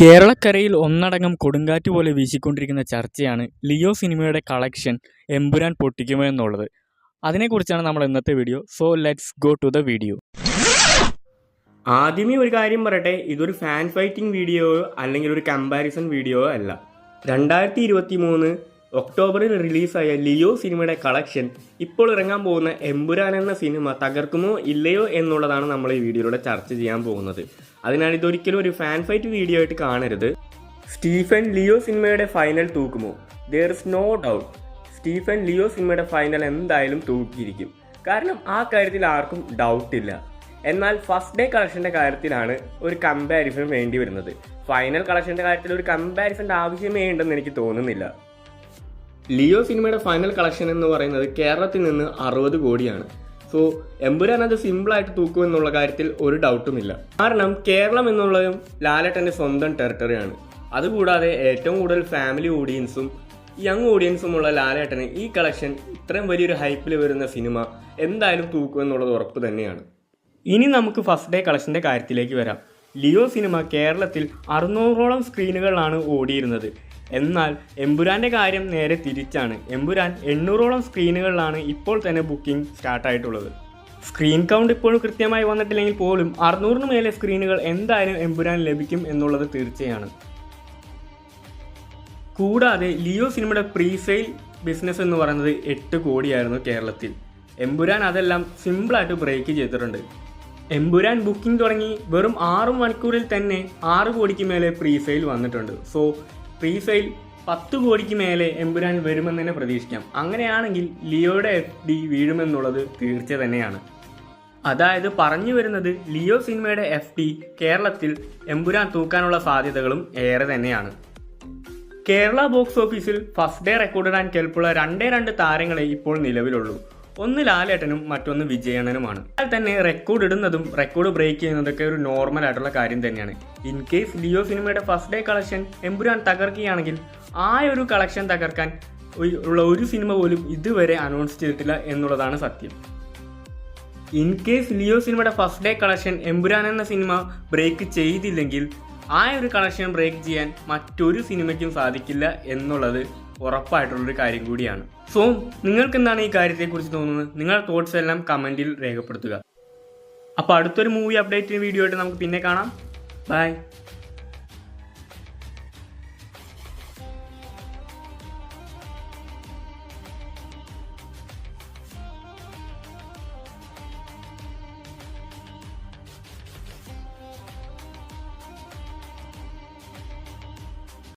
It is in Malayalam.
കേരളക്കരയിൽ ഒന്നടങ്കം കൊടുങ്കാറ്റ് പോലെ വീശിക്കൊണ്ടിരിക്കുന്ന ചർച്ചയാണ് ലിയോ സിനിമയുടെ കളക്ഷൻ എമ്പുരാൻ പൊട്ടിക്കുമോ എന്നുള്ളത്. അതിനെക്കുറിച്ചാണ് നമ്മൾ ഇന്നത്തെ video. So let's go to the video ആദ്യമേ ഒരു കാര്യം പറയട്ടെ. ഇതൊരു ഫാൻ ഫൈറ്റിംഗ് വീഡിയോയോ അല്ലെങ്കിൽ ഒരു കമ്പാരിസൺ വീഡിയോയോ അല്ല. രണ്ടായിരത്തി ഇരുപത്തി മൂന്ന് ഒക്ടോബറിൽ റിലീസായ ലിയോ സിനിമയുടെ കളക്ഷൻ ഇപ്പോൾ ഇറങ്ങാൻ പോകുന്ന എമ്പുരാൻ എന്ന സിനിമ തകർക്കുമോ ഇല്ലയോ എന്നുള്ളതാണ് നമ്മൾ ഈ വീഡിയോയിലൂടെ ചർച്ച ചെയ്യാൻ പോകുന്നത്. അതിനാൽ ഇതൊരിക്കലും ഒരു ഫാൻ ഫൈറ്റ് വീഡിയോ ആയിട്ട് കാണരുത്. സ്റ്റീഫൻ ലിയോ സിനിമയുടെ final തൂക്കുമോ? There is no doubt Stephen Leo സിനിമയുടെ ഫൈനൽ എന്തായാലും തൂക്കിയിരിക്കും. കാരണം ആ കാര്യത്തിൽ ആർക്കും ഡൗട്ട് ഇല്ല. എന്നാൽ ഫസ്റ്റ് ഡേ കളക്ഷന്റെ കാര്യത്തിലാണ് ഒരു കമ്പാരിസൺ വേണ്ടി വരുന്നത്. ഫൈനൽ കളക്ഷന്റെ കാര്യത്തിൽ ഒരു കമ്പാരിസന്റെ ആവശ്യമേ ഉണ്ടെന്ന് എനിക്ക് തോന്നുന്നില്ല. ലിയോ സിനിമയുടെ ഫൈനൽ കളക്ഷൻ എന്ന് പറയുന്നത് കേരളത്തിൽ നിന്ന് അറുപത് കോടിയാണ്. സോ എമ്പുരാൻ അത് സിമ്പിളായിട്ട് തൂക്കും എന്നുള്ള കാര്യത്തിൽ ഒരു ഡൗട്ടുമില്ല കാരണം കേരളം എന്നുള്ളതും ലാലേട്ടന്റെ സ്വന്തം ടെറിട്ടറിയാണ് അതുകൂടാതെ ഏറ്റവും കൂടുതൽ ഫാമിലി ഓഡിയൻസും യങ് ഓഡിയൻസും ഉള്ള ലാലേട്ടന് ഈ കളക്ഷൻ ഇത്രയും വലിയൊരു ഹൈപ്പിൽ വരുന്ന സിനിമ എന്തായാലും തൂക്കും എന്നുള്ളത് ഉറപ്പ് തന്നെയാണ്. ഇനി നമുക്ക് ഫസ്റ്റ് ഡേ കളക്ഷന്റെ കാര്യത്തിലേക്ക് വരാം. ലിയോ സിനിമ കേരളത്തിൽ അറുന്നൂറോളം സ്ക്രീനുകളാണ് ഓടിയിരുന്നത്. എന്നാൽ എമ്പുരാന്റെ കാര്യം നേരെ തിരിച്ചാണ്. എമ്പുരാൻ എണ്ണൂറോളം സ്ക്രീനുകളിലാണ് ഇപ്പോൾ തന്നെ ബുക്കിംഗ് സ്റ്റാർട്ടായിട്ടുള്ളത് സ്ക്രീൻ കൗണ്ട് ഇപ്പോഴും കൃത്യമായി വന്നിട്ടില്ലെങ്കിൽ പോലും അറുന്നൂറിന് മേലെ സ്ക്രീനുകൾ എന്തായാലും എമ്പുരാൻ ലഭിക്കും എന്നുള്ളത് തീർച്ചയാണ്. കൂടാതെ ലിയോ സിനിമയുടെ പ്രീസെയിൽ ബിസിനസ് എന്ന് പറയുന്നത് എട്ട് കോടിയായിരുന്നു കേരളത്തിൽ. എമ്പുരാൻ അതെല്ലാം സിമ്പിളായിട്ട് ബ്രേക്ക് ചെയ്തിട്ടുണ്ട്. എമ്പുരാൻ ബുക്കിംഗ് തുടങ്ങി വെറും ആറ് മണിക്കൂറിൽ തന്നെ ആറ് കോടിക്ക് മേലെ പ്രീസെയിൽ വന്നിട്ടുണ്ട്. സോ പ്രീസെയിൽ പത്ത് കോടിക്ക് മേലെ എമ്പുരാൻ വരുമെന്ന് തന്നെ പ്രതീക്ഷിക്കാം. അങ്ങനെയാണെങ്കിൽ ലിയോയുടെ എഫ് ഡി വീഴുമെന്നുള്ളത് തീർച്ച തന്നെയാണ്. അതായത് പറഞ്ഞു വരുന്നത് ലിയോ സിനിമയുടെ എഫ് ഡി കേരളത്തിൽ എമ്പുരാൻ തൂക്കാനുള്ള സാധ്യതകളും ഏറെ തന്നെയാണ്. കേരള ബോക്സ് ഓഫീസിൽ ഫസ്റ്റ് ഡേ റെക്കോർഡിടാൻ കെൽപ്പുള്ള രണ്ടേ രണ്ട് താരങ്ങളെ ഇപ്പോൾ നിലവിലുള്ളൂ. ഒന്ന് ലാലേട്ടനും മറ്റൊന്ന് വിജയണ്ണനുമാണ്. എന്നാൽ തന്നെ റെക്കോർഡ് ഇടുന്നതും റെക്കോർഡ് ബ്രേക്ക് ചെയ്യുന്നതൊക്കെ ഒരു നോർമൽ ആയിട്ടുള്ള കാര്യം തന്നെയാണ്. ഇൻ കേസ് ലിയോ സിനിമയുടെ ഫസ്റ്റ് ഡേ കളക്ഷൻ എമ്പുരാൻ തകർക്കുകയാണെങ്കിൽ ആ ഒരു കളക്ഷൻ തകർക്കാൻ ഉള്ള ഒരു സിനിമ പോലും ഇതുവരെ അനൗൺസ് ചെയ്തിട്ടില്ല എന്നുള്ളതാണ് സത്യം. ഇൻ കേസ് ലിയോ സിനിമയുടെ ഫസ്റ്റ് ഡേ കളക്ഷൻ എമ്പുരാൻ എന്ന സിനിമ ബ്രേക്ക് ചെയ്തില്ലെങ്കിൽ ആ ഒരു കളക്ഷൻ ബ്രേക്ക് ചെയ്യാൻ മറ്റൊരു സിനിമയ്ക്കും സാധിക്കില്ല എന്നുള്ളത് ഉറപ്പായിട്ടുള്ളൊരു കാര്യം കൂടിയാണ്. സോ നിങ്ങൾക്ക് എന്താണ് ഈ കാര്യത്തെക്കുറിച്ച് തോന്നുന്നത്? നിങ്ങളുടെ തോട്ട്സ് എല്ലാം കമന്റിൽ രേഖപ്പെടുത്തുക. അപ്പോൾ അടുത്തൊരു മൂവി അപ്ഡേറ്റ് വീഡിയോ ആയിട്ട് നമുക്ക് പിന്നെ കാണാം. ബൈ